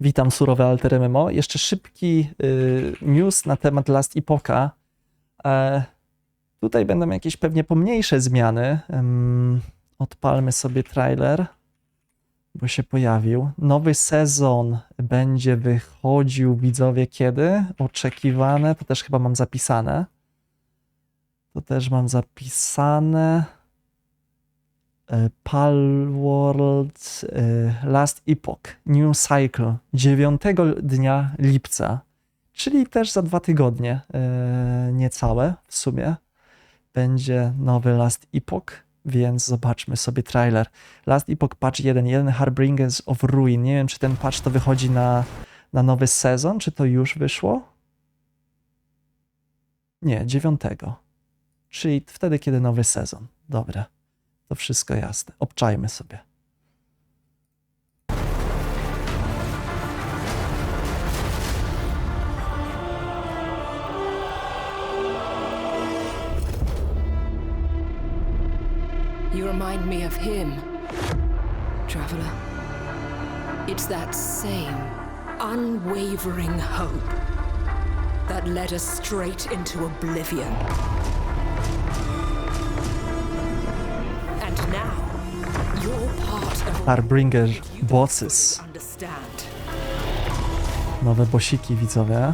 Witam surowe Alter MMO. Jeszcze szybki y, news na temat Last Epocha. E, tutaj będą jakieś pewnie pomniejsze zmiany. Odpalmy sobie trailer, bo się pojawił. Nowy sezon będzie wychodził, widzowie, kiedy? Oczekiwane, to też chyba mam zapisane. To też mam zapisane. E, Palworld e, Last Epoch New Cycle 9 dnia lipca, czyli też za dwa tygodnie, e, niecałe w sumie, będzie nowy Last Epoch, więc zobaczmy sobie trailer. Last Epoch Patch 1.1 Harbingers of Ruin. Nie wiem, czy ten patch to wychodzi na, na nowy sezon, czy to już wyszło? Nie, 9. Czyli wtedy, kiedy nowy sezon. Dobra. To wszystko jasne. Obczajmy sobie. You remind me of him, traveler. It's that same unwavering hope that led us straight into oblivion. Harbinger Bosses. Nowe bosiki, widzowie.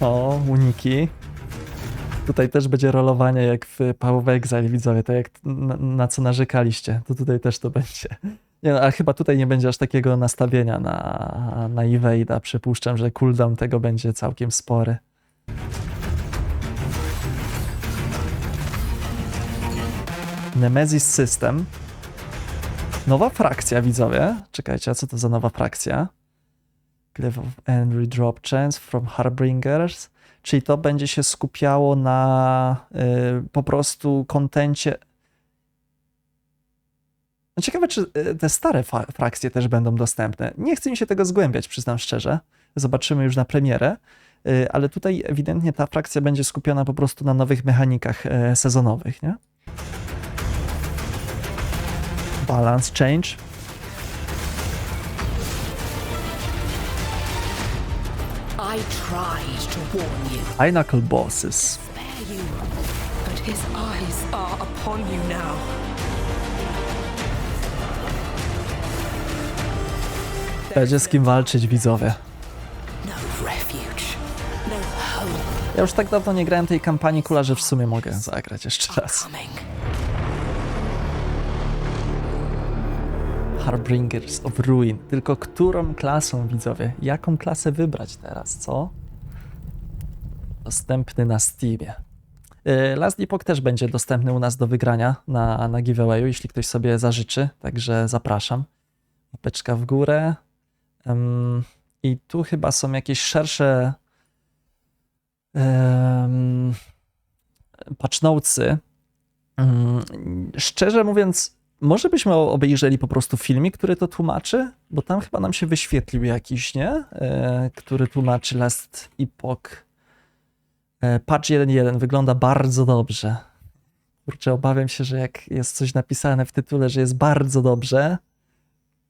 O, uniki. Tutaj też będzie rolowanie jak w Power of Exile, widzowie, tak jak na, na co narzekaliście. To tutaj też to będzie. Nie, no, a chyba tutaj nie będzie aż takiego nastawienia na, na Evade'a. Przypuszczam, że cooldown tego będzie całkiem spory. Nemesis System. Nowa frakcja, widzowie. Czekajcie, a co to za nowa frakcja? Glyph of Henry Drop Chance from Harbingers. Czyli to będzie się skupiało na y, po prostu kontencie. No ciekawe, czy y, te stare frakcje też będą dostępne. Nie chcę mi się tego zgłębiać, przyznam szczerze. Zobaczymy już na premierę. Y, ale tutaj ewidentnie ta frakcja będzie skupiona po prostu na nowych mechanikach y, sezonowych, nie? Balance change. I tried to warn you, Pinnacle bosses. spare you, but his eyes are upon you now. Będzie z kim walczyć, widzowie. No no Ja już tak dawno nie grałem tej kampanii kula, że w sumie mogę zagrać jeszcze raz. Harbingers of Ruin. Tylko którą klasą, widzowie? Jaką klasę wybrać teraz, co? Dostępny na Steamie. Yy, Last Epoch też będzie dostępny u nas do wygrania na, na giveawayu, jeśli ktoś sobie zażyczy, także zapraszam. Łapeczka w górę. Ym, I tu chyba są jakieś szersze um, patch notesy. Ym, szczerze mówiąc, może byśmy obejrzeli po prostu filmik, który to tłumaczy, bo tam chyba nam się wyświetlił jakiś, nie? E, który tłumaczy Last Epoch. E, patch 1.1 wygląda bardzo dobrze. Kurczę, obawiam się, że jak jest coś napisane w tytule, że jest bardzo dobrze,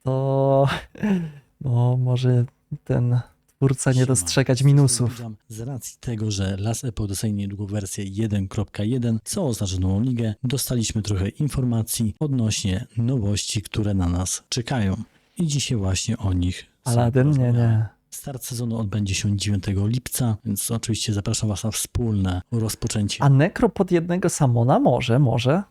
to no, może ten twórca nie dostrzegać minusów. Z racji tego, że Las Epo dostanie niedługo wersję 1.1, co oznacza nową ligę, dostaliśmy trochę informacji odnośnie nowości, które na nas czekają. I dzisiaj właśnie o nich Aladdin? Nie, nie. Start sezonu odbędzie się 9 lipca, więc oczywiście zapraszam Was na wspólne rozpoczęcie A Nekro pod jednego Samona może, może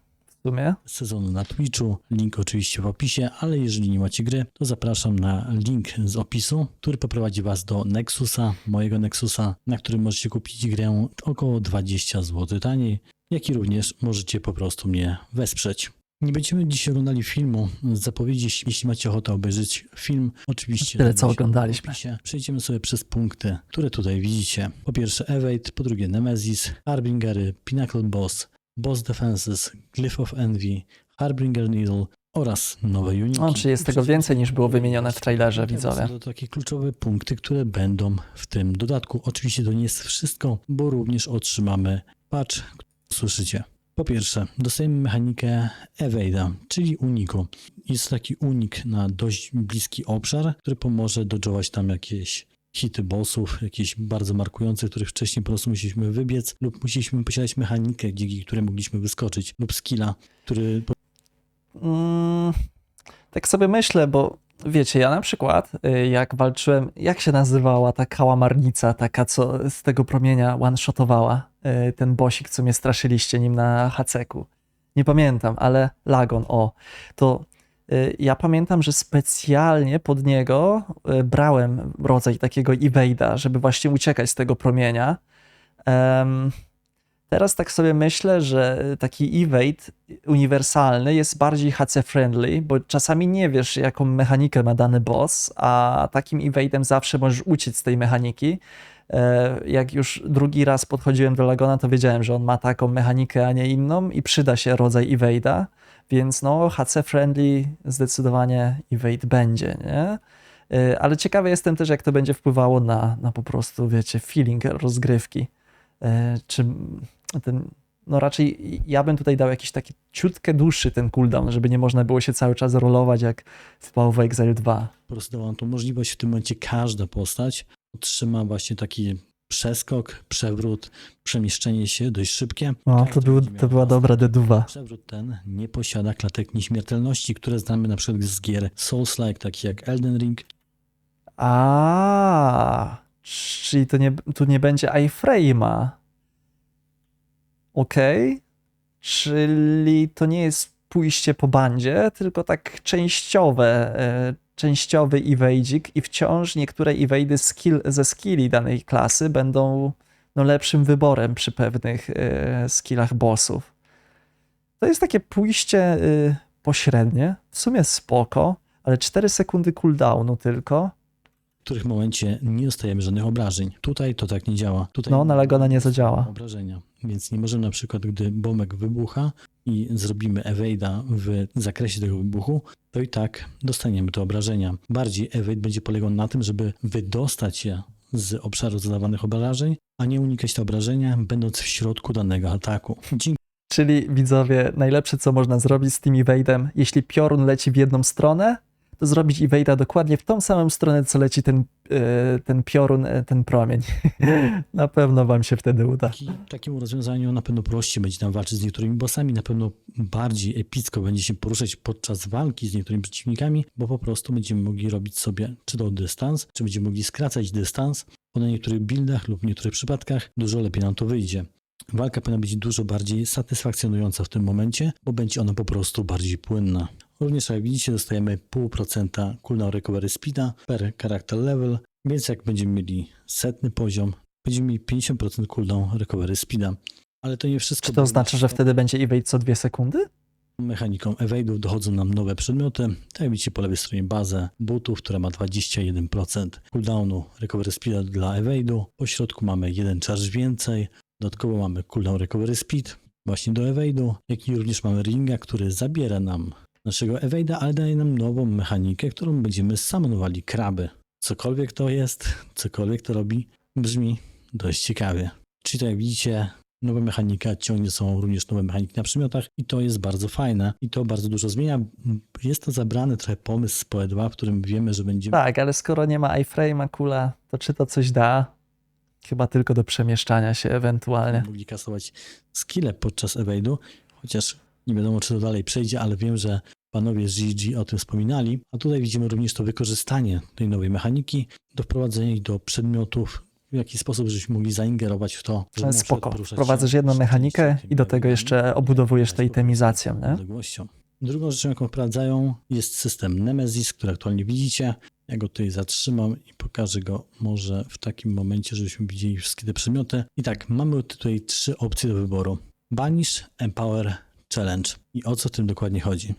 sumie. sezonu na Twitchu. Link oczywiście w opisie, ale jeżeli nie macie gry, to zapraszam na link z opisu, który poprowadzi Was do Nexusa, mojego Nexusa, na którym możecie kupić grę około 20 zł taniej, jak i również możecie po prostu mnie wesprzeć. Nie będziemy dziś oglądali filmu z zapowiedzi, jeśli macie ochotę obejrzeć film, oczywiście. Tyle, co oglądaliśmy. opisie. Przejdziemy sobie przez punkty, które tutaj widzicie. Po pierwsze Evade, po drugie Nemesis, Harbingery, Pinnacle Boss, Boss Defenses, Glyph of Envy, Harbinger Needle oraz nowe uniki. O, czy jest tego więcej niż było wymienione w trailerze, widzowie? To takie kluczowe punkty, które będą w tym dodatku. Oczywiście to nie jest wszystko, bo również otrzymamy patch, słyszycie. Po pierwsze, dostajemy mechanikę Evade'a, czyli uniku. Jest taki unik na dość bliski obszar, który pomoże dodżować tam jakieś hity bossów, jakieś bardzo markujące, których wcześniej po prostu musieliśmy wybiec lub musieliśmy posiadać mechanikę, dzięki której mogliśmy wyskoczyć lub skilla, który Mm, tak sobie myślę, bo wiecie, ja na przykład, y, jak walczyłem, jak się nazywała ta kałamarnica, taka, co z tego promienia one-shotowała, y, ten bosik, co mnie straszyliście nim na haceku. Nie pamiętam, ale Lagon, o. To ja pamiętam, że specjalnie pod niego y, brałem rodzaj takiego evade'a, żeby właśnie uciekać z tego promienia. Teraz tak sobie myślę, że taki evade uniwersalny jest bardziej HC-friendly, bo czasami nie wiesz, jaką mechanikę ma dany boss, a takim evade'em zawsze możesz uciec z tej mechaniki. E, Jak już drugi raz podchodziłem do Lagona, to wiedziałem, że on ma taką mechanikę, a nie inną i przyda się rodzaj evade'a, więc no HC-friendly zdecydowanie evade będzie, nie? E, Ale ciekawy jestem też, jak to będzie wpływało na, na po prostu, wiecie, feeling rozgrywki. E, Czy ten, no raczej ja bym tutaj dał jakiś taki ciutkę dłuższy ten cooldown, żeby nie można było się cały czas rolować jak w of Exile 2. po prostu dała tą możliwość. W tym momencie każda postać otrzyma właśnie taki przeskok, przewrót, przemieszczenie się dość szybkie. Każdy to, był, to była dobra deduwa. Przewrót ten nie posiada klatek nieśmiertelności, które znamy na przykład z gier Souls-like, takich jak Elden Ring. A, czyli to nie, tu nie będzie iframe'a. Okej. Czyli to nie jest pójście po bandzie, tylko tak częściowe, e, częściowy evade'ik i wciąż niektóre evade'y skill, ze skilli danej klasy będą no, lepszym wyborem przy pewnych e, skillach bossów. To jest takie pójście e, pośrednie, w sumie spoko, ale 4 sekundy cooldownu tylko. w których momencie nie dostajemy żadnych obrażeń. Tutaj to tak nie działa. Tutaj No, na Lagona nie zadziała. Obrażenia. Więc nie możemy na przykład, gdy bombek wybucha i zrobimy evade'a w zakresie tego wybuchu, to i tak dostaniemy te obrażenia. Bardziej evade będzie polegał na tym, żeby wydostać się z obszaru zadawanych obrażeń, a nie unikać te obrażenia, będąc w środku danego ataku. Dzięki Czyli widzowie, najlepsze co można zrobić z tym evade'em, jeśli piorun leci w jedną stronę, zrobić evade'a dokładnie w tą samą stronę, co leci ten, e, ten piorun, e, ten promień. Na pewno wam się wtedy uda. Takiemu rozwiązaniu na pewno prościej będzie nam walczyć z niektórymi bossami, na pewno bardziej epicko będzie się poruszać podczas walki z niektórymi przeciwnikami, bo po prostu będziemy mogli robić sobie czy to dystans, czy będziemy mogli skracać dystans, bo na niektórych buildach lub w niektórych przypadkach dużo lepiej nam to wyjdzie. Walka powinna być dużo bardziej satysfakcjonująca w tym momencie, bo będzie ona po prostu bardziej płynna. Również jak widzicie dostajemy 0,5% cooldown recovery speeda per character level, więc jak będziemy mieli setny poziom, będziemy mieli 50% cooldown recovery speeda. Ale to nie wszystko. Czy to oznacza, że wtedy będzie evade co dwie sekundy? Mechaniką evade'ów dochodzą nam nowe przedmioty. Tak jak widzicie po lewej stronie bazę butów, która ma 21% cooldownu recovery speeda dla evade'u. Po środku mamy jeden charge więcej. Dodatkowo mamy cooldown recovery speed właśnie do evade'u, jak i również mamy ringa, który zabiera nam naszego evade'a, ale daje nam nową mechanikę, którą będziemy samonowali kraby. Cokolwiek to jest, cokolwiek to robi, brzmi dość ciekawie. Czyli tak jak widzicie, nowa mechanika ciągnie są również nowe mechaniki na przedmiotach i to jest bardzo fajne i to bardzo dużo zmienia. Jest to zabrany trochę pomysł z PoE2, w którym wiemy, że będziemy Tak, ale skoro nie ma iframe'a kula, to czy to coś da? Chyba tylko do przemieszczania się ewentualnie. mogli kasować skille podczas evade'u, chociaż nie wiadomo, czy to dalej przejdzie, ale wiem, że panowie z GG o tym wspominali. A tutaj widzimy również to wykorzystanie tej nowej mechaniki do wprowadzenia ich do przedmiotów, w jaki sposób żebyśmy mogli zaingerować w to, przykład spoko. się jedną mechanikę i do tego jeszcze obudowujesz prostu itemizacją, nie? Drugą rzeczą, jaką wprowadzają, jest system Nemesis, który aktualnie widzicie. Ja go tutaj zatrzymam i pokażę go może w takim momencie, żebyśmy widzieli wszystkie te przedmioty. I tak, mamy tutaj trzy opcje do wyboru. Banish, Empower, Challenge. I o co w tym dokładnie chodzi?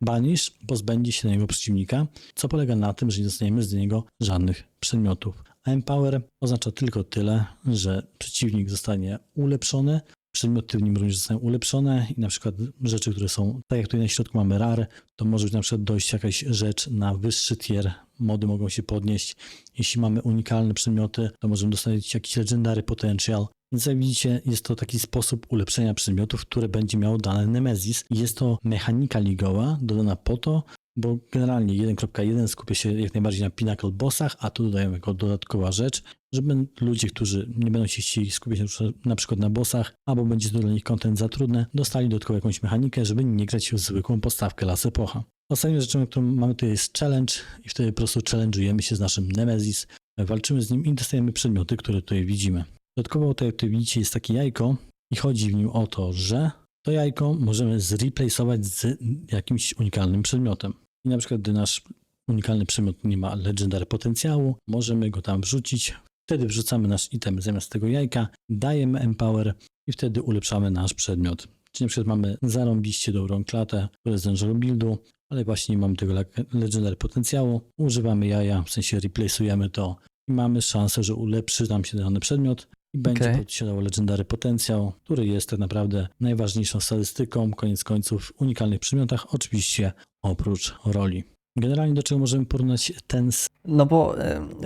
Banish pozbędzie się danego przeciwnika, co polega na tym, że nie dostaniemy z niego żadnych przedmiotów. A Empower oznacza tylko tyle, że przeciwnik zostanie ulepszony, przedmioty w nim również zostają ulepszone i na przykład rzeczy, które są, tak jak tutaj na środku mamy rare, to może być na przykład dojść jakaś rzecz na wyższy tier, mody mogą się podnieść. Jeśli mamy unikalne przedmioty, to możemy dostać jakiś legendary potential Więc jak widzicie, jest to taki sposób ulepszenia przedmiotów, które będzie miało dane Nemesis. Jest to mechanika ligowa dodana po to, bo generalnie 1.1 skupia się jak najbardziej na Pinnacle Bossach, a tu dodają jako dodatkowa rzecz, żeby ludzie, którzy nie będą się chcieli skupiać na przykład- na bossach, albo będzie to dla nich content za trudne, dostali dodatkowo jakąś mechanikę, żeby nie grać w zwykłą postawkę Las Epocha. Ostatnią rzeczą, którą mamy tutaj jest challenge i wtedy po prostu challenge'ujemy się z naszym Nemesis, walczymy z nim i dostajemy przedmioty, które tutaj widzimy. Dodatkowo tutaj, jak widzicie jest takie jajko i chodzi w nim o to, że to jajko możemy zreplaceować z jakimś unikalnym przedmiotem. I na przykład, gdy nasz unikalny przedmiot nie ma legendary potencjału, możemy go tam wrzucić. Wtedy wrzucamy nasz item zamiast tego jajka, dajemy empower i wtedy ulepszamy nasz przedmiot. Czyli na przykład mamy zarąbiście dobrą klatę, która jest z Angelo buildu, ale właśnie nie mamy tego le- legendary potencjału. Używamy jaja, w sensie replaceujemy to i mamy szansę, że ulepszy nam się dany przedmiot i będzie Okej. posiadał legendary potencjał, który jest tak naprawdę najważniejszą statystyką, koniec końców, w unikalnych przedmiotach, oczywiście oprócz roli. Generalnie do czego możemy porównać ten No bo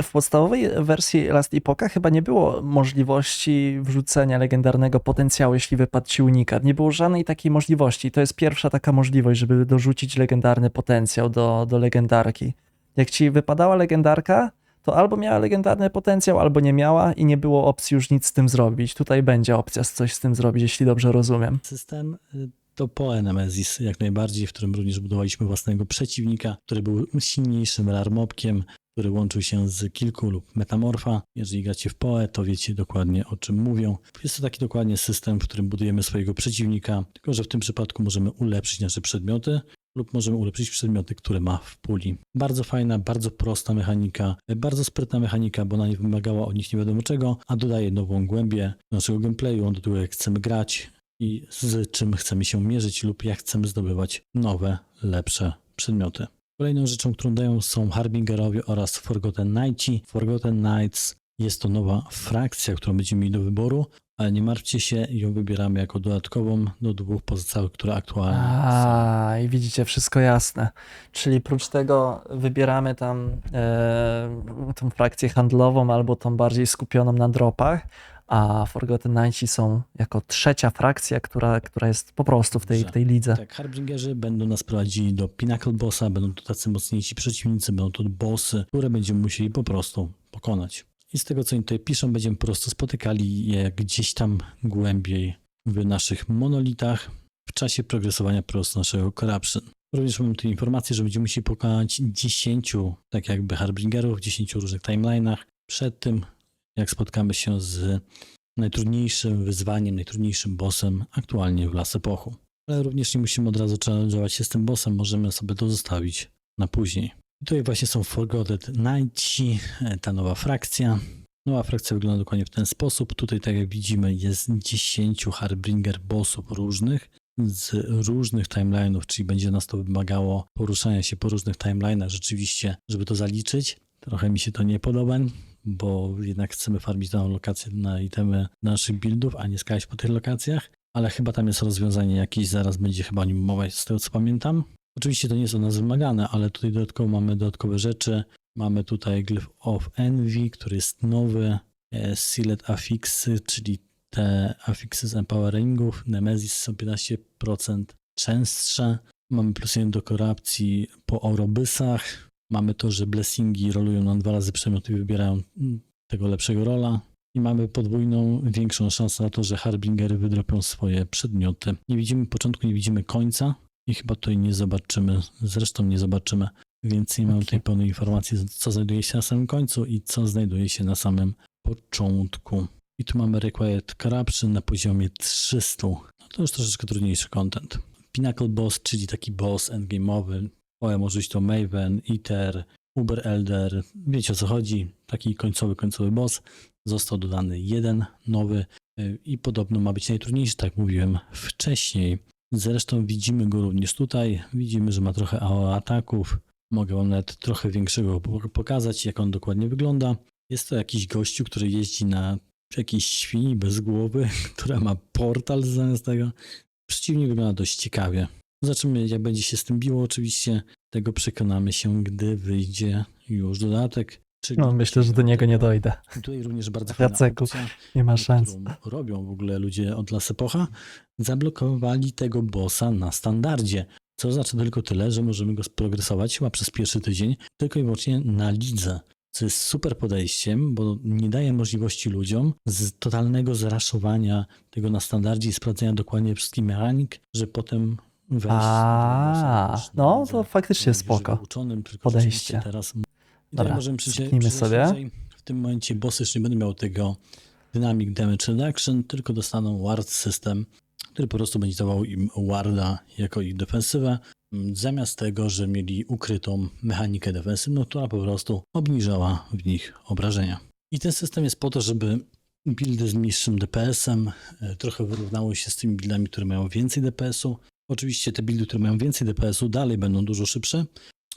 w podstawowej wersji Last Epocha chyba nie było możliwości wrzucenia legendarnego potencjału, jeśli wypadł ci unikat. Nie było żadnej takiej możliwości. To jest pierwsza taka możliwość, żeby dorzucić legendarny potencjał do, do legendarki. Jak ci wypadała legendarka, to albo miała legendarny potencjał, albo nie miała i nie było opcji już nic z tym zrobić. Tutaj będzie opcja coś z tym zrobić, jeśli dobrze rozumiem. system, y, to Poe Nemesis jak najbardziej, w którym również budowaliśmy własnego przeciwnika, który był silniejszym rarmobkiem, który łączył się z kilku lub metamorfa. Jeżeli gracie w Poe, to wiecie dokładnie o czym mówią. Jest to taki dokładnie system, w którym budujemy swojego przeciwnika, tylko że w tym przypadku możemy ulepszyć nasze przedmioty lub możemy ulepszyć przedmioty, które ma w puli. Bardzo fajna, bardzo prosta mechanika, bardzo sprytna mechanika, bo ona nie wymagała od nich nie wiadomo czego, a dodaje nową głębię do naszego gameplayu, do tego jak chcemy grać i z czym chcemy się mierzyć lub jak chcemy zdobywać nowe, lepsze przedmioty. Kolejną rzeczą, którą dają są Harbingerowie oraz Forgotten Knights. Forgotten Knights jest to nowa frakcja, którą będziemy mieli do wyboru, ale nie martwcie się, ją wybieramy jako dodatkową do dwóch pozostałych, które aktualnie są. A, i widzicie, wszystko jasne. Czyli prócz tego wybieramy tam e, tą frakcję handlową albo tą bardziej skupioną na dropach, a Forgotten Knights są jako trzecia frakcja, która, która jest po prostu w tej, w tej lidze. Tak, Harbingerzy będą nas prowadzili do Pinnacle Bossa, będą to tacy mocniejsi przeciwnicy, będą to bossy, które będziemy musieli po prostu pokonać. I z tego, co oni tutaj piszą, będziemy po prostu spotykali je gdzieś tam głębiej w naszych monolitach w czasie progresowania po prostu naszego Corruption. Również mamy tu informację, że będziemy musieli pokonać 10, tak jakby Harbingerów, w 10 różnych timeline'ach przed tym, jak spotkamy się z najtrudniejszym wyzwaniem, najtrudniejszym bossem aktualnie w Las Epochu. Ale również nie musimy od razu challenge'ować się z tym bossem, możemy sobie to zostawić na później. Tutaj właśnie są Forgotten Knights, e, ta nowa frakcja. Nowa frakcja wygląda dokładnie w ten sposób. Tutaj, tak jak widzimy, jest 10 Harbinger bossów różnych z różnych timeline'ów, czyli będzie nas to wymagało poruszania się po różnych timeline'ach rzeczywiście, żeby to zaliczyć. Trochę mi się to nie podoba, bo jednak chcemy farmić daną lokację na itemy naszych buildów, a nie skakać po tych lokacjach. Ale chyba tam jest rozwiązanie jakieś, zaraz będzie chyba o nim mowa, z tego co pamiętam. Oczywiście to nie jest od nas wymagane, ale tutaj dodatkowo mamy dodatkowe rzeczy. Mamy tutaj Glyph of Envy, który jest nowy, e, Sealed Affixy, czyli te afiksy z empoweringów. Nemesis są 15% częstsze. Mamy plus 1 do korupcji po Orobysach. Mamy to, że blessingi rolują nam dwa razy przedmioty i wybierają mm, tego lepszego rola. I mamy podwójną, większą szansę na to, że Harbingery wydropią swoje przedmioty. Nie widzimy początku, nie widzimy końca i chyba tutaj nie zobaczymy, zresztą nie zobaczymy więcej. Mamy Okej. tutaj pełnej informacji, co znajduje się na samym końcu i co znajduje się na samym początku. I tu mamy Required Corruption na poziomie 300. No to już troszeczkę trudniejszy content. Pinnacle Boss, czyli taki boss endgame'owy. O, może być to Maven, Iter, Uber Elder. Wiecie o co chodzi. Taki końcowy, końcowy boss. Został dodany jeden nowy y, i podobno ma być najtrudniejszy, tak mówiłem wcześniej. Zresztą widzimy go również tutaj. Widzimy, że ma trochę AO ataków. Mogę wam nawet trochę większego po- pokazać, jak on dokładnie wygląda. Jest to jakiś gościu, który jeździ na jakiejś świni bez głowy, która ma portal zamiast tego. Przeciwnie wygląda dość ciekawie. Zobaczymy, jak będzie się z tym biło. Oczywiście tego przekonamy się, gdy wyjdzie już dodatek. Czyli No, myślę, że do niego nie dojdę. Tutaj również bardzo fajna Jaceku, opcja, Nie ma szans. robią w ogóle ludzie od Las Epocha, zablokowali tego bossa na standardzie. Co oznacza tylko tyle, że możemy go sprogresować chyba przez pierwszy tydzień tylko i wyłącznie na lidze. Co jest super podejściem, bo nie daje możliwości ludziom z totalnego zraszowania tego na standardzie i sprawdzenia dokładnie wszystkich mechanik, że potem wejść A, no to faktycznie spoko. Uczonym, tylko podejście. Teraz... I Dobra, tutaj możemy przyjrzeć, sobie. W tym momencie bossy jeszcze nie będą miał tego Dynamic Damage Reduction, tylko dostaną Ward System, który po prostu będzie dawał im Warda jako ich defensywę, m, zamiast tego, że mieli ukrytą mechanikę defensywną, która po prostu obniżała w nich obrażenia. I ten system jest po to, żeby buildy z niższym DPS-em e, trochę wyrównały się z tymi buildami, które mają więcej DPS-u. Oczywiście te buildy, które mają więcej DPS-u dalej będą dużo szybsze,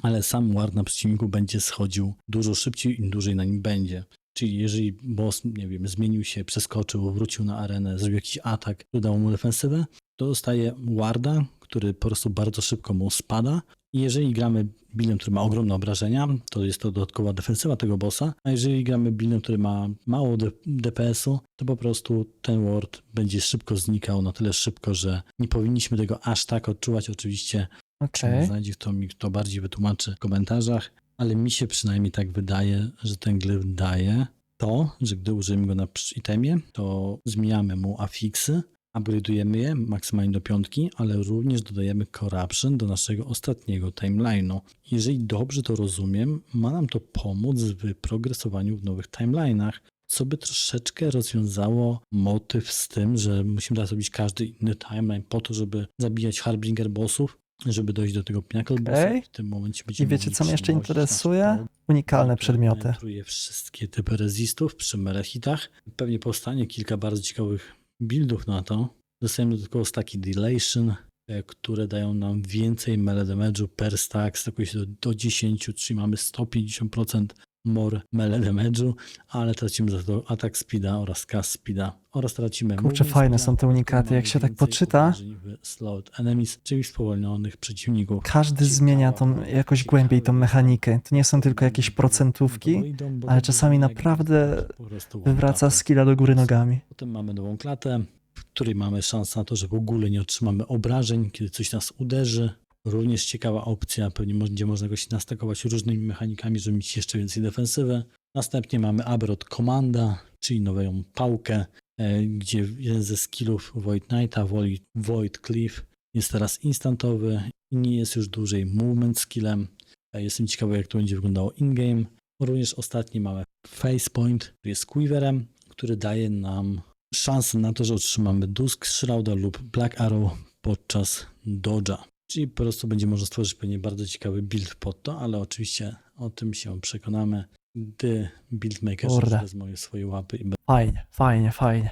ale sam ward na przeciwniku będzie schodził dużo szybciej im dłużej na nim będzie. Czyli jeżeli boss, nie wiem, zmienił się, przeskoczył, wrócił na arenę, zrobił jakiś atak, dał mu defensywę, to dostaje warda, który po prostu bardzo szybko mu spada. I jeżeli gramy buildem, który ma ogromne obrażenia, to jest to dodatkowa defensywa tego bossa, a jeżeli gramy buildem, który ma mało DPS-u, to po prostu ten ward będzie szybko znikał, na tyle szybko, że nie powinniśmy tego aż tak odczuwać. Oczywiście czy Okej. znajdzie kto mi kto bardziej wytłumaczy w komentarzach, ale mi się przynajmniej tak wydaje, że ten glyf daje to, że gdy użyjemy go na przy- itemie, to zmieniamy mu afiksy, upgrade'ujemy je maksymalnie do piątki, ale również dodajemy corruption do naszego ostatniego timeline'u. Jeżeli dobrze to rozumiem, ma nam to pomóc w progresowaniu w nowych timeline'ach, co by troszeczkę rozwiązało motyw z tym, że musimy teraz robić każdy inny timeline po to, żeby zabijać Harbinger bossów, żeby dojść do tego Pinnacle. W tym momencie I będziemy wiecie, mogli co mnie jeszcze interesuje? Unikalne przedmioty. wszystkie typy rezistów przy melechitach. Pewnie powstanie kilka bardzo ciekawych buildów na to. Dostajemy dodatkowo staki Delation, e, które dają nam więcej melee damage'u per stack, stakuje się do, do 10, czyli mamy 150% more melee damage'u, ale tracimy za to atak speeda oraz cast speeda oraz tracimy Kurczę, fajne speeda, są te unikaty, jak się tak poczyta. obrażeń slowed enemies, czyli spowolnionych przeciwników. Każdy zmienia tą jakoś głębiej tą mechanikę. To nie są tylko jakieś procentówki, ale czasami naprawdę wywraca skilla do góry nogami. Potem mamy nową klatę, w której mamy szansę na to, że w ogóle nie otrzymamy obrażeń, kiedy coś nas uderzy. Również ciekawa opcja, pewnie będzie można go się nastakować różnymi mechanikami, żeby mieć jeszcze więcej defensywy. Następnie mamy Aberot Komanda, czyli nową pałkę, gdzie jeden ze skillów Void Knighta, Void Cliff jest teraz instantowy i nie jest już dłużej movement skillem. E, Jestem ciekawy, jak to będzie wyglądało in-game. Również ostatni mamy Face Point, który jest quiverem, który daje nam szansę na to, że otrzymamy Dusk Shrouda lub Black Arrow podczas dodge'a. Czyli po prostu będzie można stworzyć pewnie bardzo ciekawy build pod to, ale oczywiście o tym się przekonamy, buildmakerzy Kurde. wezmą swoje łapy i Fajnie, fajnie, fajnie.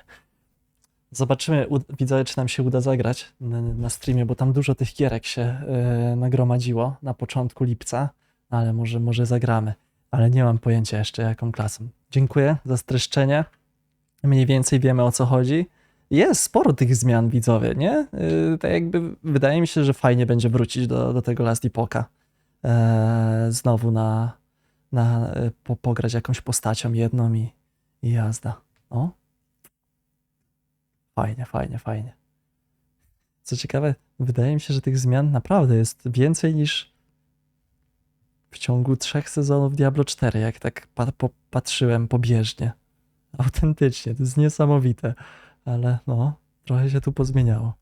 Zobaczymy, widzowie, czy nam się uda zagrać na, na streamie, bo tam dużo tych gierek się e, nagromadziło na początku lipca, ale może, może zagramy. Ale nie mam pojęcia jeszcze jaką klasą. Dziękuję za streszczenie. Mniej więcej wiemy o co chodzi. Jest sporo tych zmian, widzowie, nie? Yy, tak jakby wydaje mi się, że fajnie będzie wrócić do, do tego Last Epocha. E, znowu na, na e, po, pograć jakąś postacią jedną i, i jazda. O, Fajnie, fajnie, fajnie. Co ciekawe, wydaje mi się, że tych zmian naprawdę jest więcej niż w ciągu trzech sezonów Diablo 4, jak tak pa- popatrzyłem pobieżnie. Autentycznie, to jest niesamowite, ale no, trochę się tu pozmieniało.